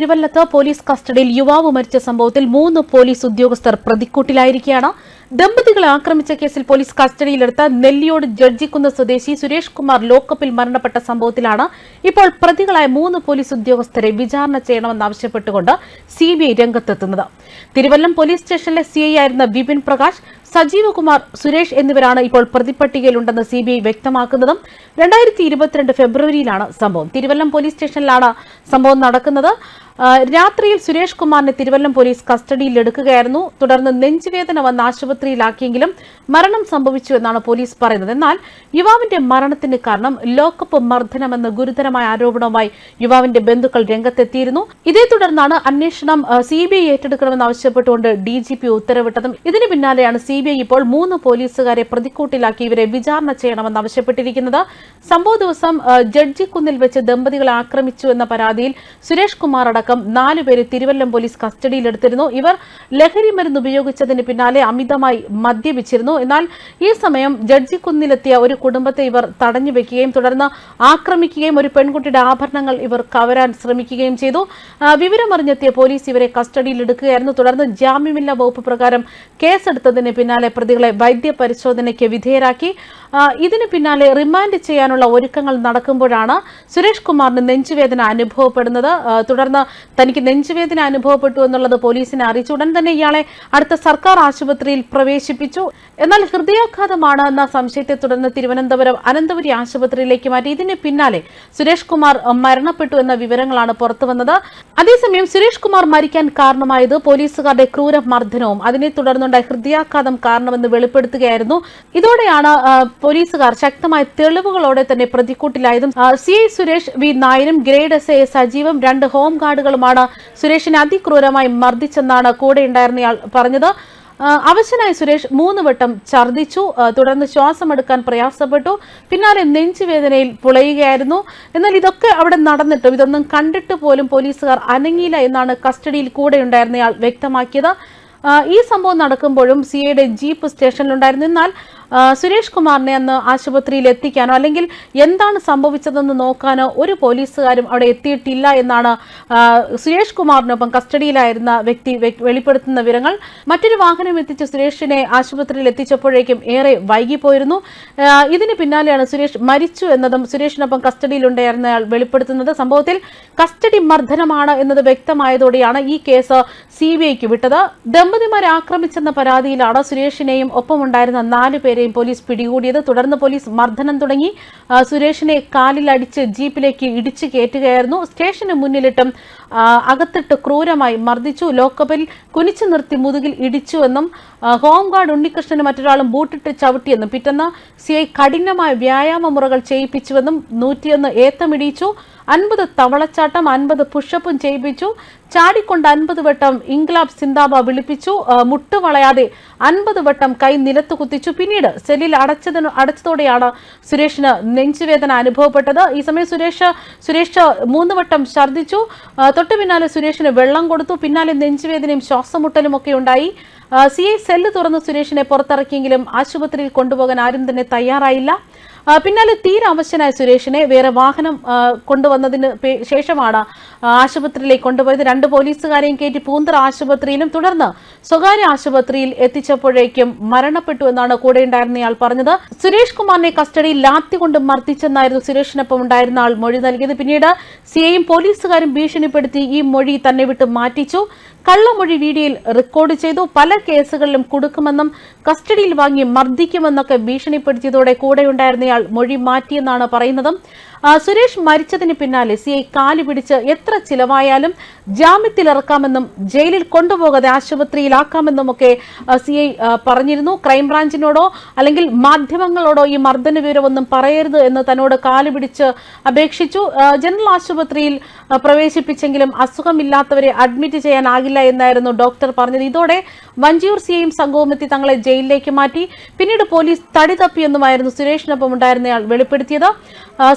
തിരുവല്ലത്ത് police കസ്റ്റഡിയിൽ യുവാവ് മരിച്ച സംഭവത്തിൽ മൂന്ന് പോലീസ് ഉദ്യോഗസ്ഥർ പ്രതിക്കൂട്ടിലായിരിക്കുകയാണ്. ദമ്പതികളെ ആക്രമിച്ച കേസിൽ പോലീസ് കസ്റ്റഡിയിലെടുത്ത നെല്ലിയോട് ജഡ്ജിക്കുന്ന് സ്വദേശി സുരേഷ് കുമാർ ലോക്കപ്പിൽ മരണപ്പെട്ട സംഭവത്തിലാണ് ഇപ്പോൾ പ്രതികളായ മൂന്ന് പോലീസ് ഉദ്യോഗസ്ഥരെ വിചാരണ ചെയ്യണമെന്നാവശ്യപ്പെട്ടുകൊണ്ട് സിബിഐ രംഗത്തെത്തുന്നത്. തിരുവല്ലം പോലീസ് സ്റ്റേഷനിലെ സിഐ ആയിരുന്ന വിപിൻ പ്രകാശ് സജീവകുമാർ സുരേഷ് എന്നിവരാണ് ഇപ്പോൾ പ്രതിപ്പട്ടികയിലുണ്ടെന്ന് സിബിഐ വ്യക്തമാക്കുന്നതും രണ്ടായിരത്തി ഇരുപത്തിരണ്ട് ഫെബ്രുവരിയിലാണ് സംഭവം. തിരുവല്ലം പോലീസ് സ്റ്റേഷനിലാണ് സംഭവം നടക്കുന്നത്. രാത്രിയിൽ സുരേഷ് കുമാറിനെ തിരുവല്ലം പോലീസ് കസ്റ്റഡിയിൽ എടുക്കുകയായിരുന്നു. തുടർന്ന് നെഞ്ചുവേദന വന്ന് ആശുപത്രിയിലാക്കിയെങ്കിലും മരണം സംഭവിച്ചു എന്നാണ് പോലീസ് പറയുന്നത്. എന്നാൽ യുവാവിന്റെ മരണത്തിന് കാരണം ലോക്കപ്പ് മർദ്ദനമെന്ന ഗുരുതരമായ ആരോപണവുമായി യുവാവിന്റെ ബന്ധുക്കൾ രംഗത്തെത്തിയിരുന്നു. ഇതേ തുടർന്നാണ് അന്വേഷണം സിബിഐ ഏറ്റെടുക്കണമെന്ന് ആവശ്യപ്പെട്ടുകൊണ്ട് ഡി ജി പി ഉത്തരവിട്ടതും. ഇതിനു പിന്നാലെയാണ് സിബിഐ ഇപ്പോൾ മൂന്ന് പോലീസുകാരെ പ്രതിക്കൂട്ടിലാക്കി ഇവരെ വിചാരണ ചെയ്യണമെന്ന് ആവശ്യപ്പെട്ടിരിക്കുന്നത്. സംഭവ ദിവസം ജഡ്ജി ജഡ്ജിക്കുന്നിൽ വെച്ച് ദമ്പതികളെ ആക്രമിച്ചു എന്ന പരാതിയിൽ സുരേഷ് കുമാർ അടക്കം നാലുപേരെ തിരുവല്ലം പോലീസ് കസ്റ്റഡിയിലെടുത്തിരുന്നു. ഇവർ ലഹരി മരുന്ന് ഉപയോഗിച്ചതിന് പിന്നാലെ അമിതമായി മദ്യപിച്ചിരുന്നു. എന്നാൽ ഈ സമയം ജഡ്ജിക്കുന്നിലെത്തിയ ഒരു കുടുംബത്തെ ഇവർ തടഞ്ഞു വെക്കുകയും തുടർന്ന് ആക്രമിക്കുകയും ഒരു പെൺകുട്ടിയുടെ ആഭരണങ്ങൾ ഇവർ കവരാൻ ശ്രമിക്കുകയും ചെയ്തു. വിവരമറിഞ്ഞെത്തിയ പോലീസ് ഇവരെ കസ്റ്റഡിയിലെടുക്കുകയായിരുന്നു. തുടർന്ന് ജാമ്യമില്ലാ വകുപ്പ് പ്രകാരം കേസെടുത്തതിന് പിന്നാലെ പ്രതികളെ വൈദ്യപരിശോധനയ്ക്ക് വിധേയരാക്കി. ഇതിന് പിന്നാലെ റിമാൻഡ് ചെയ്യാനുള്ള ഒരുക്കങ്ങൾ നടക്കുമ്പോഴാണ് സുരേഷ് കുമാറിന് നെഞ്ചുവേദന അനുഭവപ്പെടുന്നത്. തുടർന്ന് തനിക്ക് നെഞ്ചുവേദന അനുഭവപ്പെട്ടു എന്നുള്ളത് പോലീസിനെ അറിയിച്ചു. ഉടൻ തന്നെ ഇയാളെ അടുത്ത സർക്കാർ ആശുപത്രിയിൽ പ്രവേശിപ്പിച്ചു. എന്നാൽ ഹൃദയാഘാതമാണ് എന്ന സംശയത്തെ തുടർന്ന് തിരുവനന്തപുരം അനന്തപുരി ആശുപത്രിയിലേക്ക് മാറ്റി. ഇതിന് പിന്നാലെ സുരേഷ് കുമാർ മരണപ്പെട്ടു എന്ന വിവരങ്ങളാണ് പുറത്തുവന്നത് അതേസമയം സുരേഷ് കുമാർ മരിക്കാൻ കാരണമായത് പോലീസുകാരുടെ ക്രൂര മർദ്ദനവും അതിനെ തുടർന്നുണ്ടായ ഹൃദയാഘാതം കാരണമെന്ന് വെളിപ്പെടുത്തുകയായിരുന്നു. ഇതോടെയാണ് പോലീസുകാർ ശക്തമായ തെളിവുകളോടെ തന്നെ പ്രതിക്കൂട്ടിലായതും. സി സുരേഷ് വി നായരും ഗ്രേഡ് എസ് എ സജീവം രണ്ട് ഹോം ഗാർഡുകളുമാണ് സുരേഷിനെ അതിക്രൂരമായി മർദ്ദിച്ചെന്നാണ് കൂടെയുണ്ടായിരുന്നയാൾ പറഞ്ഞത്. അവശനായി സുരേഷ് മൂന്ന് വട്ടം ഛർദ്ദിച്ചു. ആ, തുടർന്ന് ശ്വാസമെടുക്കാൻ പ്രയാസപ്പെട്ടു. പിന്നാലെ നെഞ്ചുവേദനയിൽ പുളയുകയായിരുന്നു. എന്നാൽ ഇതൊക്കെ അവിടെ നടന്നിട്ടും ഇതൊന്നും കണ്ടിട്ട് പോലും പോലീസുകാർ അനങ്ങിയില്ല എന്നാണ് കസ്റ്റഡിയിൽ കൂടെയുണ്ടായിരുന്നയാൾ വ്യക്തമാക്കിയത്. ആ, ഈ സംഭവം നടക്കുമ്പോഴും സിഐയുടെ ജീപ്പ് സ്റ്റേഷനിലുണ്ടായിരുന്നു. എന്നാൽ സുരേഷ് കുമാറിനെ അന്ന് ആശുപത്രിയിൽ എത്തിക്കാനോ അല്ലെങ്കിൽ എന്താണ് സംഭവിച്ചതെന്ന് നോക്കാനോ ഒരു പോലീസുകാരും അവിടെ എത്തിയിട്ടില്ല എന്നാണ് സുരേഷ് കുമാറിനൊപ്പം കസ്റ്റഡിയിലായിരുന്ന വ്യക്തി വ്യ- വെളിപ്പെടുത്തുന്ന വിവരങ്ങൾ. മറ്റൊരു വാഹനം എത്തിച്ച് സുരേഷിനെ ആശുപത്രിയിൽ എത്തിച്ചപ്പോഴേക്കും ഏറെ വൈകിപ്പോയിരുന്നു. ഇതിന് പിന്നാലെയാണ് സുരേഷ് മരിച്ചു എന്നതും സുരേഷിനൊപ്പം കസ്റ്റഡിയിലുണ്ടായിരുന്നയാൾ വെളിപ്പെടുത്തുന്നത്. സംഭവത്തിൽ കസ്റ്റഡി മർദ്ദനമാണ് എന്നത് വ്യക്തമായതോടെയാണ് ഈ കേസ് സി വിട്ടത്. ദമ്പതിമാരെ ആക്രമിച്ചെന്ന പരാതിയിലാണ് സുരേഷിനെയും ഒപ്പമുണ്ടായിരുന്ന നാലു പേരെയും പോലീസ് പിടികൂടിയത്. തുടർന്ന് പോലീസ് മർദ്ദനം തുടങ്ങി. സുരേഷിനെ കാലിലടിച്ച് ജീപ്പിലേക്ക് ഇടിച്ചു കയറ്റുകയായിരുന്നു. സ്റ്റേഷന് മുന്നിലിട്ടും അകത്തിട്ട് ക്രൂരമായി മർദ്ദിച്ചു. ലോക്കപ്പിൽ കുനിച്ചു നിർത്തി മുതുകിൽ ഇടിച്ചുവെന്നും ഹോം ഗാർഡ് ഉണ്ണികൃഷ്ണന് മറ്റൊരാളും ബൂട്ടിട്ട് ചവിട്ടിയെന്നും പിറ്റെന്ന് സി കഠിനമായ വ്യായാമ മുറകൾ ചെയ്യിപ്പിച്ചുവെന്നും നൂറ്റിയൊന്ന് ഏത്തമിടിച്ചു അൻപത് തവളച്ചാട്ടം അൻപത് പുഷപ്പും ചെയ്യിപ്പിച്ചു. ചാടിക്കൊണ്ട് അൻപത് വട്ടം ഇൻഗ്ലാബ് സിന്താബ വിളിപ്പിച്ചു. മുട്ടുവളയാതെ മുട്ട് വളയാതെ അൻപത് വട്ടം കൈ നിലത്ത് കുത്തിച്ചു. പിന്നീട് സെല്ലിൽ അടച്ചതിന് അടച്ചതോടെയാണ് സുരേഷിന് നെഞ്ചുവേദന അനുഭവപ്പെട്ടത്. ഈ സമയം സുരേഷ് സുരേഷ് മൂന്ന് വട്ടം ഛർദ്ദിച്ചു. തൊട്ടു പിന്നാലെ സുരേഷിന് വെള്ളം കൊടുത്തു. പിന്നാലെ നെഞ്ചുവേദനയും ശ്വാസമുട്ടലും ഒക്കെ ഉണ്ടായി. സി ഐ സെല്ല് തുറന്ന് സുരേഷിനെ പുറത്തിറക്കിയെങ്കിലും ആശുപത്രിയിൽ കൊണ്ടുപോകാൻ ആരും തന്നെ തയ്യാറായില്ല. പിന്നാലെ തീരെ അവശനായ സുരേഷിനെ വേറെ വാഹനം കൊണ്ടുവന്നതിന് ശേഷമാണ് ആശുപത്രിയിലേക്ക് കൊണ്ടുപോയത്. രണ്ട് പോലീസുകാരെയും കയറ്റി പൂന്തറ ആശുപത്രിയിലും തുടർന്ന് സ്വകാര്യ ആശുപത്രിയിൽ എത്തിച്ചപ്പോഴേക്കും മരണപ്പെട്ടു എന്നാണ് കൂടെ ഉണ്ടായിരുന്നയാൾ പറഞ്ഞത്. സുരേഷ് കുമാറിനെ കസ്റ്റഡിയിൽ ലാത്തി കൊണ്ട് മർദ്ദിച്ചെന്നായിരുന്നു സുരേഷിനൊപ്പം ഉണ്ടായിരുന്ന ആൾ മൊഴി നൽകിയത്. പിന്നീട് സിഐയും പോലീസുകാരും ഭീഷണിപ്പെടുത്തി ഈ മൊഴി തന്നെ വിട്ട് മാറ്റിച്ചു. കള്ളമൊഴി വീഡിയോയിൽ റെക്കോർഡ് ചെയ്തു. പല കേസുകളിലും കൊടുക്കുമെന്നും കസ്റ്റഡിയിൽ വാങ്ങി മർദ്ദിക്കുമെന്നൊക്കെ ഭീഷണിപ്പെടുത്തിയതോടെ കൂടെയുണ്ടായിരുന്നയാൾ മൊഴി മാറ്റിയെന്നാണ് പറയുന്നത്. സുരേഷ് മരിച്ചതിന് പിന്നാലെ സി ഐ കാലു പിടിച്ച് എത്ര ചിലവായാലും ജാമ്യത്തിലിറക്കാമെന്നും ജയിലിൽ കൊണ്ടുപോകാതെ ആശുപത്രിയിലാക്കാമെന്നുമൊക്കെ സി ഐ പറഞ്ഞിരുന്നു. ക്രൈംബ്രാഞ്ചിനോടോ അല്ലെങ്കിൽ മാധ്യമങ്ങളോടോ ഈ മർദ്ദന വിവരമൊന്നും പറയരുത് എന്ന് തന്നോട് കാലു പിടിച്ച് അപേക്ഷിച്ചു. ജനറൽ ആശുപത്രിയിൽ പ്രവേശിപ്പിച്ചെങ്കിലും അസുഖമില്ലാത്തവരെ അഡ്മിറ്റ് ചെയ്യാനാകില്ല എന്നായിരുന്നു ഡോക്ടർ പറഞ്ഞത്. ഇതോടെ വഞ്ചിയൂർ സിയും സംഘവും എത്തി തങ്ങളെ ജയിലിലേക്ക് മാറ്റി. പിന്നീട് പോലീസ് തടി തപ്പിയെന്നുമായിരുന്നു സുരേഷിനൊപ്പം ഉണ്ടായിരുന്നയാൾ വെളിപ്പെടുത്തിയത്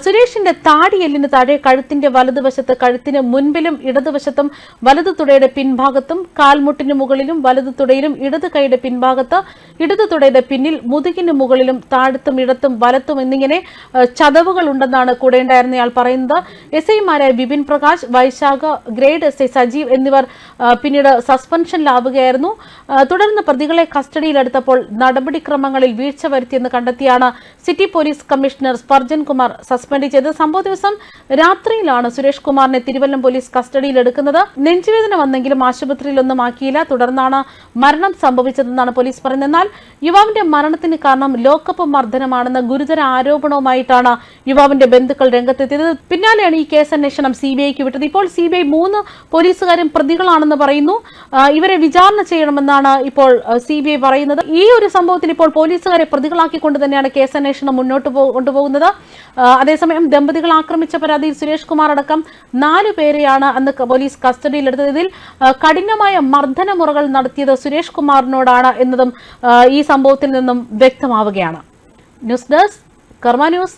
സുരേഷിന്റെ താടിയെല്ലിന് താഴെ കഴുത്തിന്റെ വലതുവശത്ത് കഴുത്തിന് മുൻപിലും ഇടതുവശത്തും വലതു തുടയുടെ പിൻഭാഗത്തും കാൽമുട്ടിന് മുകളിലും വലതു തുടയിലും ഇടത് കൈയുടെ പിൻഭാഗത്ത് ഇടതു തുടയുടെ പിന്നിൽ മുതുകിന് മുകളിലും താഴത്തും ഇടത്തും വലത്തും എന്നിങ്ങനെ ചതവുകൾ ഉണ്ടെന്നാണ് കൂടെ ഉണ്ടായിരുന്നയാൾ പറയുന്നത്. എസ് ഐമാരായ Bipin Prakash Vaishakh grade S I Sajeev എന്നിവർ പിന്നീട് സസ്പെൻഷനിലാവുകയായിരുന്നു. തുടർന്ന് പ്രതികളെ കസ്റ്റഡിയിലെടുത്തപ്പോൾ നടപടിക്രമങ്ങളിൽ വീഴ്ച വരുത്തിയെന്ന് കണ്ടെത്തിയാണ് city police commissioner Spurgeon Kumar suspend ചെയ്ത്. സംഭവ ദിവസം രാത്രിയിലാണ് സുരേഷ് കുമാറിനെ തിരുവല്ലം പോലീസ് കസ്റ്റഡിയിലെടുക്കുന്നത് നെഞ്ചുവേദന വന്നെങ്കിലും ആശുപത്രിയിലൊന്നും ആക്കിയില്ല. തുടർന്നാണ് മരണം സംഭവിച്ചതെന്നാണ് പോലീസ് പറയുന്നത്. എന്നാൽ യുവാവിന്റെ മരണത്തിന് കാരണം ലോക്കപ്പ് മർദ്ദനമാണെന്ന ഗുരുതര ആരോപണവുമായിട്ടാണ് യുവാവിന്റെ ബന്ധുക്കൾ രംഗത്തെത്തിയത്. പിന്നാലെയാണ് ഈ കേസ് അന്വേഷണം സി ബി ഐക്ക് വിട്ടത്. ഇപ്പോൾ സി ബി ഐ മൂന്ന് പോലീസുകാരും പ്രതികളാണെന്ന് പറയുന്നു. ഇവരെ വിചാരണ ചെയ്യണമെന്നാണ് ഇപ്പോൾ സി ബി ഐ പറയുന്നത്. ഈ ഒരു സംഭവത്തിൽ ഇപ്പോൾ പോലീസുകാരെ പ്രതികളാക്കിക്കൊണ്ട് തന്നെയാണ് കേസ് അന്വേഷണം മുന്നോട്ട് കൊണ്ടുപോകുന്നത്. അതേസമയം ദമ്പതികൾ ആക്രമിച്ച പരാതിയിൽ സുരേഷ് കുമാർ അടക്കം നാലു പേരെയാണ് അന്ന് പോലീസ് കസ്റ്റഡിയിലെടുത്തത് ഇതിൽ കഠിനമായ മർദ്ദനമുറകൾ നടത്തിയത് സുരേഷ് കുമാറിനോടാണ് എന്നതും ഈ സംഭവത്തിൽ നിന്നും വ്യക്തമാവുകയാണ്. News desk Karma news.